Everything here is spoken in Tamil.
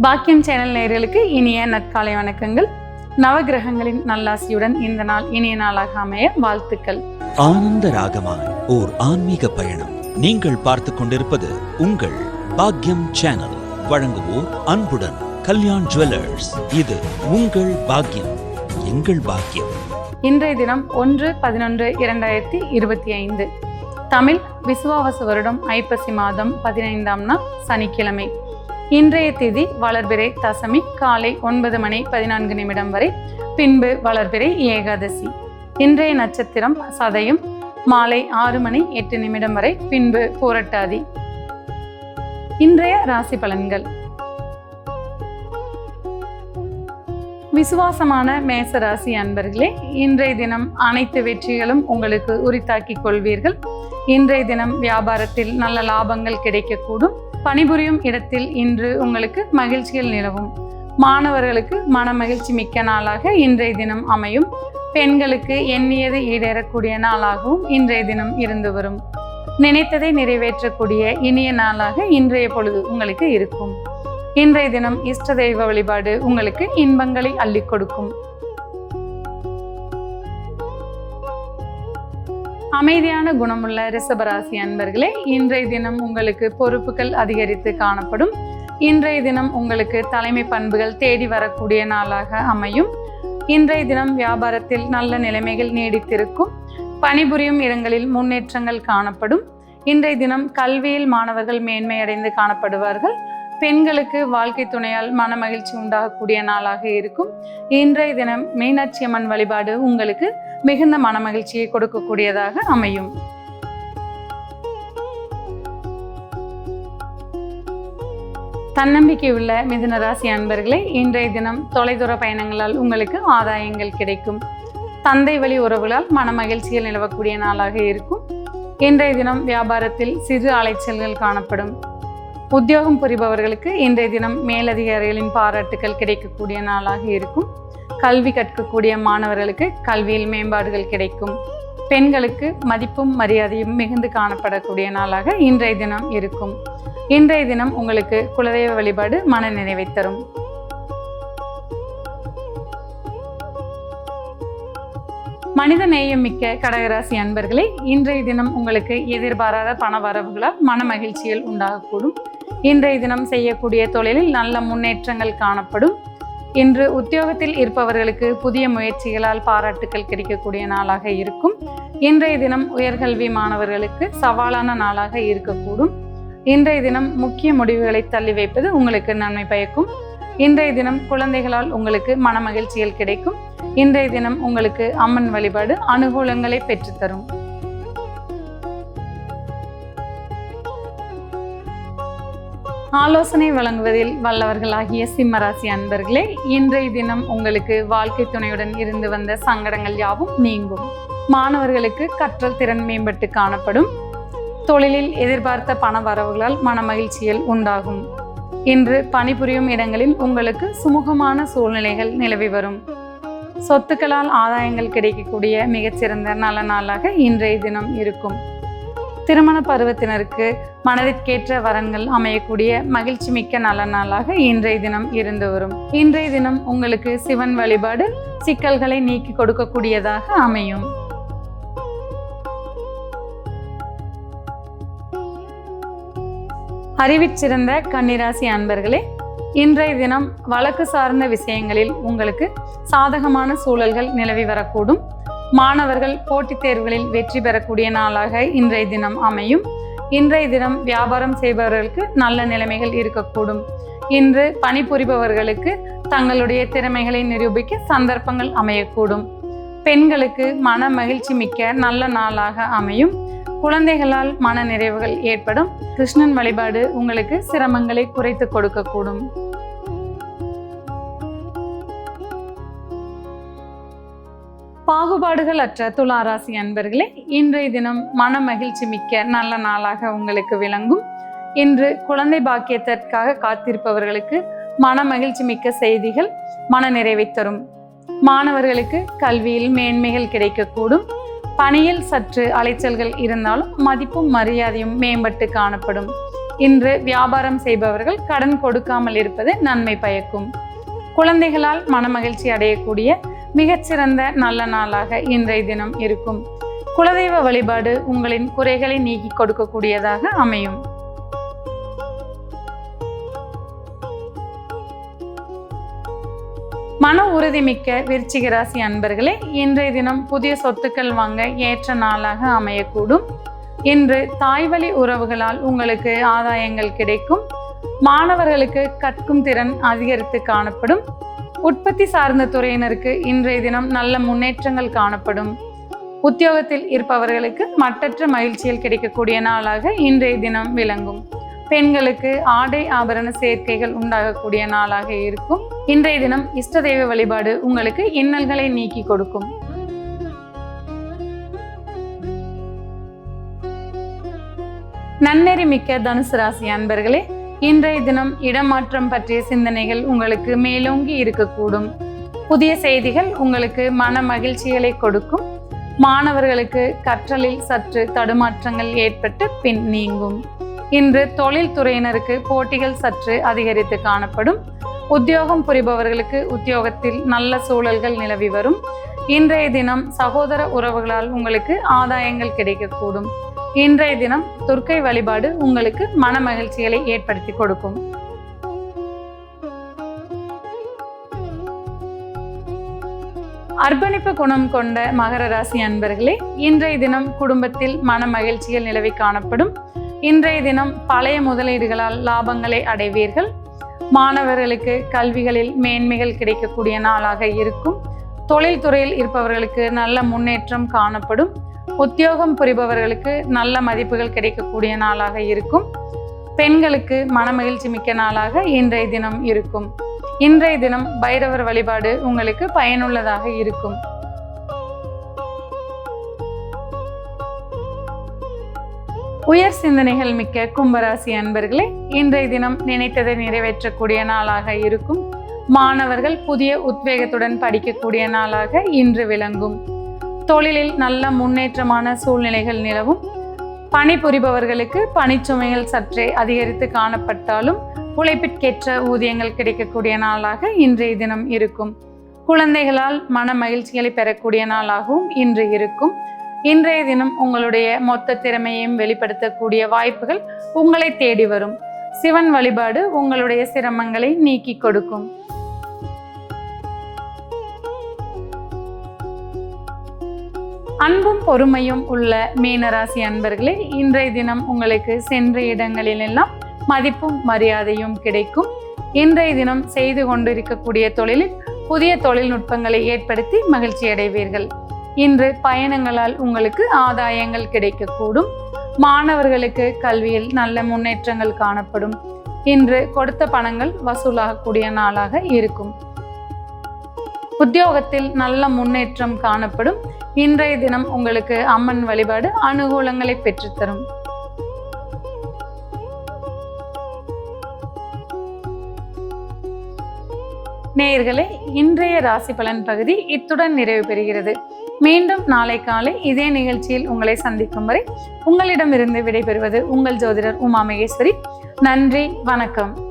பாக்கியம் சேனல் நேயர்களுக்கு இனிய நற்காலை வணக்கங்கள். நவகிரகங்களின் நல்லாசியுடன் இந்த நாள் இனிய நாளாக அமைய வாழ்த்துக்கள். ஆனந்த ராகமாய் ஓர் ஆன்மீக பயணம். நீங்கள் பார்த்து கொண்டிருப்பது உங்கள் பாக்யம் சேனல். வழங்குவோர் அன்புடன் கல்யாண் ஜுவல்லர்ஸ். இது உங்கள் பாக்யம் எங்கள் பாக்கியம். இன்றைய தினம் ஒன்று பதினொன்று இரண்டாயிரத்தி இருபத்தி ஐந்து. தமிழ் விசுவாவச வருடம் ஐப்பசி மாதம் பதினைந்தாம் நாள் சனிக்கிழமை. இன்றைய திதி வளர்பிறை தசமி காலை ஒன்பது மணி பதினான்கு நிமிடம் வரை பின்பு வளர்பிறை ஏகாதசி. இன்றைய நட்சத்திரம் சதயம் மாலை ஆறு மணி எட்டு நிமிடம் வரை பின்பு போரட்டாதி. இன்றைய ராசி பலன்கள். விசுவாசமான மேச ராசி அன்பர்களே இன்றைய தினம் அனைத்து வெற்றிகளும் உங்களுக்கு உரித்தாக்கிக் கொள்வீர்கள். இன்றைய தினம் வியாபாரத்தில் நல்ல லாபங்கள் கிடைக்கக்கூடும். பணிபுரியும் இடத்தில் இன்று உங்களுக்கு மகிழ்ச்சிகள் நிலவும். மாணவர்களுக்கு மன மகிழ்ச்சி மிக்க நாளாக இன்றைய தினம் அமையும். பெண்களுக்கு எண்ணியது ஈடேறக்கூடிய நாளாகவும் இன்றைய தினம் இருந்து வரும். நினைத்ததை நிறைவேற்றக்கூடிய இனிய நாளாக இன்றைய பொழுது உங்களுக்கு இருக்கும். இன்றைய தினம் இஷ்ட தெய்வ வழிபாடு உங்களுக்கு இன்பங்களை அள்ளிக் கொடுக்கும். அமைதியான குணமுள்ள ரிஷபராசி அன்பர்களே இன்றைய தினம் உங்களுக்கு பொறுப்புகள் அதிகரித்து காணப்படும். இன்றைய தினம் உங்களுக்கு தலைமை பண்புகள் தேடி வரக்கூடிய நாளாக அமையும். இன்றைய தினம் வியாபாரத்தில் நல்ல நிலைமைகள் நீடித்திருக்கும். பணிபுரியும் இடங்களில் முன்னேற்றங்கள் காணப்படும். இன்றைய தினம் கல்வியில் மாணவர்கள் மேன்மையடைந்து காணப்படுவார்கள். பெண்களுக்கு வாழ்க்கை துணையால் மன மகிழ்ச்சி உண்டாகக்கூடிய நாளாக இருக்கும். இன்றைய தினம் மீனாட்சி அம்மன் வழிபாடு உங்களுக்கு மிகுந்த மன மகிழ்ச்சியை கொடுக்கக்கூடியதாக அமையும். தன்னம்பிக்கை உள்ள மிதுன ராசி அன்பர்களே இன்றைய தினம் தொலைதூர பயணங்களால் உங்களுக்கு ஆதாயங்கள் கிடைக்கும். தந்தை வழி உறவுகளால் மன நிலவக்கூடிய நாளாக இருக்கும். இன்றைய தினம் வியாபாரத்தில் சிறு அலைச்சல்கள் காணப்படும். உத்தியோகம் புரிபவர்களுக்கு இன்றைய தினம் மேலதிகாரிகளின் பாராட்டுகள் கிடைக்கக்கூடிய நாளாக இருக்கும். கல்வி கற்கக்கூடிய மாணவர்களுக்கு கல்வியில் மேம்பாடுகள் கிடைக்கும். பெண்களுக்கு மதிப்பும் மரியாதையும் மிகுந்து காணப்படக்கூடிய நாளாக இன்றைய தினம் இருக்கும். இன்றைய தினம் உங்களுக்கு குலதெய்வ வழிபாடு மன நிறைவை தரும். மனித நேயம் மிக்க கடகராசி அன்பர்களே இன்றைய தினம் உங்களுக்கு எதிர்பாராத பண வரவுகளால் மன மகிழ்ச்சிகள் உண்டாகக்கூடும். இன்றைய தினம் செய்யக்கூடிய தொழிலில் நல்ல முன்னேற்றங்கள் காணப்படும். இன்று உத்தியோகத்தில் இருப்பவர்களுக்கு புதிய முயற்சிகளால் பாராட்டுக்கள் கிடைக்கக்கூடிய நாளாக இருக்கும். இன்றைய தினம் உயர்கல்வி மாணவர்களுக்கு சவாலான நாளாக இருக்கக்கூடும். இன்றைய தினம் முக்கிய முடிவுகளை தள்ளி வைப்பது உங்களுக்கு நன்மை பயக்கும். இன்றைய தினம் குழந்தைகளால் உங்களுக்கு மன மகிழ்ச்சிகள் கிடைக்கும். இன்றைய தினம் உங்களுக்கு அம்மன் வழிபாடு அனுகூலங்களை பெற்றுத்தரும். ஆலோசனை வழங்குவதில் வல்லவர்களாகிய சிம்மராசி அன்பர்களே இன்றைய தினம் உங்களுக்கு வாழ்க்கை துணையுடன் இருந்து வந்த சங்கடங்கள் யாவும் நீங்கும். மாணவர்களுக்கு கற்றல் திறன் மேம்பட்டு காணப்படும். தொழிலில் எதிர்பார்த்த பண வரவுகளால் மன உண்டாகும். இன்று பணிபுரியும் இடங்களில் உங்களுக்கு சுமூகமான சூழ்நிலைகள் நிலவி வரும். சொத்துக்களால் ஆதாயங்கள் கிடைக்கக்கூடிய மிகச்சிறந்த நல்ல நாளாக இன்றைய தினம் இருக்கும். திருமண பருவத்தினருக்கு மனதிற்கேற்ற வரன்கள் அமையக்கூடிய மகிழ்ச்சி மிக்க நல்ல நாளாக இன்றைய தினம் இருந்து வரும். இன்றைய தினம் உங்களுக்கு சிவன் வழிபாடு சிக்கல்களை நீக்கி கொடுக்கக்கூடியதாக அமையும். அறிவிச்சிறந்த கன்னிராசி அன்பர்களே இன்றைய தினம் வழக்கு சார்ந்த விஷயங்களில் உங்களுக்கு சாதகமான சூழல்கள் நிலவி வரக்கூடும். மாணவர்கள் போட்டித் தேர்வுகளில் வெற்றி பெறக்கூடிய நாளாக இன்றைய தினம் அமையும். இன்றைய தினம் வியாபாரம் செய்பவர்களுக்கு நல்ல நிலைமைகள் இருக்கக்கூடும். இன்று பணிபுரிபவர்களுக்கு தங்களுடைய திறமைகளை நிரூபிக்க சந்தர்ப்பங்கள் அமையக்கூடும். பெண்களுக்கு மன மகிழ்ச்சி மிக்க நல்ல நாளாக அமையும். குழந்தைகளால் மன நிறைவுகள் ஏற்படும். கிருஷ்ணன் வழிபாடு உங்களுக்கு சிரமங்களை குறைத்து கொடுக்கக்கூடும். பாகுபாடுகள் அற்ற துளாராசி அன்பர்களே இன்றைய தினம் மன மகிழ்ச்சி மிக்க நல்ல நாளாக உங்களுக்கு விளங்கும். இன்று குழந்தை பாக்கியத்திற்காக காத்திருப்பவர்களுக்கு மன மகிழ்ச்சி மிக்க செய்திகள் மன நிறைவை தரும். மாணவர்களுக்கு கல்வியில் மேன்மைகள் கிடைக்கக்கூடும். பணியில் சற்று அலைச்சல்கள் இருந்தாலும் மதிப்பும் மரியாதையும் மேம்பட்டு காணப்படும். இன்று வியாபாரம் செய்பவர்கள் கடன் கொடுக்காமல் இருப்பது நன்மை பயக்கும். குழந்தைகளால் மனமகிழ்ச்சி அடையக்கூடிய மிகச்சிறந்த நல்ல நாளாக இன்றைய தினம் இருக்கும். குலதெய்வ வழிபாடு உங்களின் குறைகளை நீக்கி கொடுக்கக்கூடியதாக அமையும். மன உறுதிமிக்க விருச்சிக ராசி அன்பர்களே இன்றைய தினம் புதிய சொத்துக்கள் வாங்க ஏற்ற நாளாக அமையக்கூடும். இன்று தாய்வழி உறவுகளால் உங்களுக்கு ஆதாயங்கள் கிடைக்கும். மாணவர்களுக்கு கற்கும் திறன் அதிகரித்து காணப்படும். உற்பத்தி சார்ந்த துறையினருக்கு இன்றைய தினம் நல்ல முன்னேற்றங்கள் காணப்படும். உத்தியோகத்தில் இருப்பவர்களுக்கு மட்டற்ற மகிழ்ச்சியில் கிடைக்கக்கூடிய நாளாக இன்றைய தினம் விளங்கும். பெண்களுக்கு ஆடை ஆபரண சேர்க்கைகள் உண்டாகக்கூடிய நாளாக இருக்கும். இன்றைய தினம் இஷ்ட தெய்வ வழிபாடு உங்களுக்கு இன்னல்களை நீக்கி கொடுக்கும். நன்னெறி மிக்க தனுசு ராசி அன்பர்களே இன்றைய தினம் இடமாற்றம் பற்றிய சிந்தனைகள் உங்களுக்கு மேலோங்கி இருக்கக்கூடும். புதிய செய்திகள் உங்களுக்கு மன மகிழ்ச்சிகளை கொடுக்கும். மாணவர்களுக்கு கற்றலில் சற்று தடுமாற்றங்கள் ஏற்பட்டு பின் நீங்கும். இன்று தொழில்துறையினருக்கு போட்டிகள் சற்று அதிகரித்து காணப்படும். உத்தியோகம் புரிபவர்களுக்கு உத்தியோகத்தில் நல்ல சூழல்கள் நிலவி வரும். இன்றைய தினம் சகோதர உறவுகளால் உங்களுக்கு ஆதாயங்கள் கிடைக்கக்கூடும். இன்றைய தினம் துர்க்கை வழிபாடு உங்களுக்கு மன மகிழ்ச்சிகளை ஏற்படுத்தி கொடுக்கும். அர்ப்பணிப்பு குணம் கொண்ட மகர ராசி அன்பர்களே இன்றைய தினம் குடும்பத்தில் மன மகிழ்ச்சிகள் நிலவி காணப்படும். இன்றைய தினம் பழைய முதலீடுகளால் லாபங்களை அடைவீர்கள். மாணவர்களுக்கு கல்விகளில் மேன்மைகள் கிடைக்கக்கூடிய நாளாக இருக்கும். தொழில்துறையில் இருப்பவர்களுக்கு நல்ல முன்னேற்றம் காணப்படும். உத்தியோகம் புரிபவர்களுக்கு நல்ல மதிப்புகள் கிடைக்கக்கூடிய நாளாக இருக்கும். பெண்களுக்கு மனமகிழ்ச்சி மிக்க நாளாக இன்றைய தினம் இருக்கும். இன்றைய தினம் பைரவர் வழிபாடு உங்களுக்கு பயனுள்ளதாக இருக்கும். உயர் சிந்தனைகள் மிக்க கும்பராசி அன்பர்களே இன்றைய தினம் நினைத்ததை நிறைவேற்றக்கூடிய நாளாக இருக்கும். மாணவர்கள் புதிய உத்வேகத்துடன் படிக்கக்கூடிய நாளாக இன்று விளங்கும். தொழிலில் நல்ல முன்னேற்றமான சூழ்நிலைகள் நிலவும். பணிபுரிபவர்களுக்கு பணிச்சுமைகள் சற்றே அதிகரித்து காணப்பட்டாலும் உழைப்பிற்கேற்ற ஊதியங்கள் கிடைக்கக்கூடிய நாளாக இன்றைய தினம் இருக்கும். குழந்தைகளால் மன மகிழ்ச்சிகளை பெறக்கூடிய நாளாகவும் இன்று இருக்கும். இன்றைய தினம் உங்களுடைய மொத்த திறமையையும் வெளிப்படுத்தக்கூடிய வாய்ப்புகள் உங்களை தேடி வரும். சிவன் வழிபாடு உங்களுடைய சிரமங்களை நீக்கி கொடுக்கும். அன்பும் பொறுமையும் உள்ள மீனராசி அன்பர்களே இன்றைய தினம் உங்களுக்கு சென்ற இடங்களிலெல்லாம் மதிப்பும் மரியாதையும் கிடைக்கும். இன்றைய தினம் செய்து கொண்டிருக்கக்கூடிய தொழிலில் புதிய தொழில்நுட்பங்களை ஏற்படுத்தி மகிழ்ச்சி அடைவீர்கள். இன்று பயணங்களால் உங்களுக்கு ஆதாயங்கள் கிடைக்கக்கூடும். மாணவர்களுக்கு கல்வியில் நல்ல முன்னேற்றங்கள் காணப்படும். இன்று கொடுத்த பணங்கள் வசூலாகக்கூடிய நாளாக இருக்கும். உத்தியோகத்தில் நல்ல முன்னேற்றம் காணப்படும். இன்றைய தினம் உங்களுக்கு அம்மன் வழிபாடு அனுகூலங்களை பெற்றுத்தரும். நேயர்களே இன்றைய ராசி பலன் பகுதி இத்துடன் நிறைவு பெறுகிறது. மீண்டும் நாளை காலை இதே நிகழ்ச்சியில் உங்களை சந்திக்கும் வரை உங்களிடமிருந்து விடைபெறுவது உங்கள் ஜோதிடர் உமா மகேஸ்வரி நன்றி வணக்கம்.